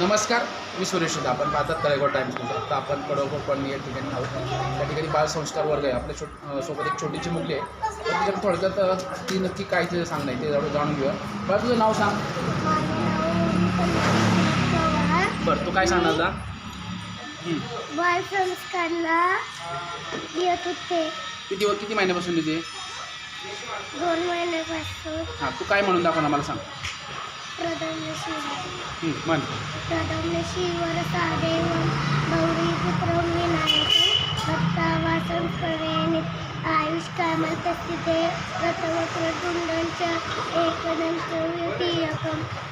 नमस्कार मी सुरेश शिंदे. आपण पाहतात कलेगोड टाइम्स आता आपण कॉलनी या ठिकाणी आहोत. त्या ठिकाणी बालसंस्कार वर्ग आहे. आपल्या छोट अं, सोबत एक छोटीशी मुलगी आहे. तर तिच्याकडे थोडक्यात ती नक्की काय तिचं सांगणं आहे ते जाणून जाणून घेऊया. बरं तुझं नाव सांग. बरं तू काय सांगणार आता? हं. बाल संस्कारला येत होते. किती किती महिन्यापासून तिथे दोन महिन्यापासून. हां तू काय म्हणून दाखव ना मला सांग. प्रधानशी हं, म्हण. सादेव गौरी पुत्र विनायक भक्ता वासन करेन आयुष कामल रथवक्र एकदंत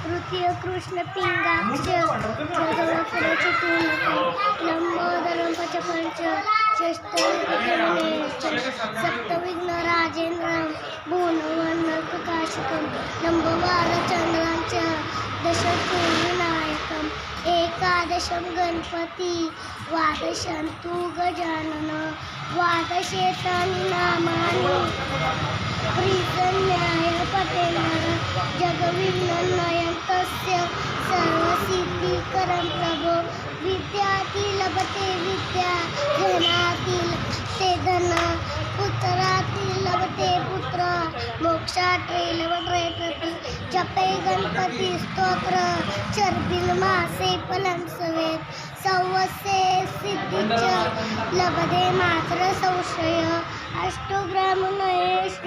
तृतीय कृष्ण पिंगाक्ष जगवक्र चतुर्नकम लंबोदरम पचपंच सप्तविघ्न राजेंद्रम भुवनवर्ण प्रकाशकम एकादशं गणपती द्वादशन्तु गजानन द्वादशेतानि नामानि. प्रीतन्याय पतेनर जगविघ्ननयं तस्य सर्वसिद्धिकरं प्रभो. विद्याति लभते विद्या धनातील ते धन पुत्रातील लभते पुत्र. मोक्षाते लभते प्रति जपे गणपती स्तोत्र. चरबिल मासे पलंस सौवसे सिद्धिच लभते मात्र संशय. अष्टोग्राम नयेश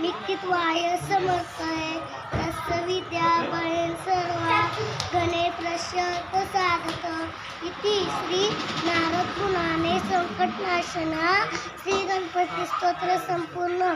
लिखित्वाय समर्थय तस्य विद्या बळेन सर्वा गणे प्रशत साधत. इति श्री नारद पुराणे संकटनाशना श्री गणपती स्तोत्र संपूर्ण.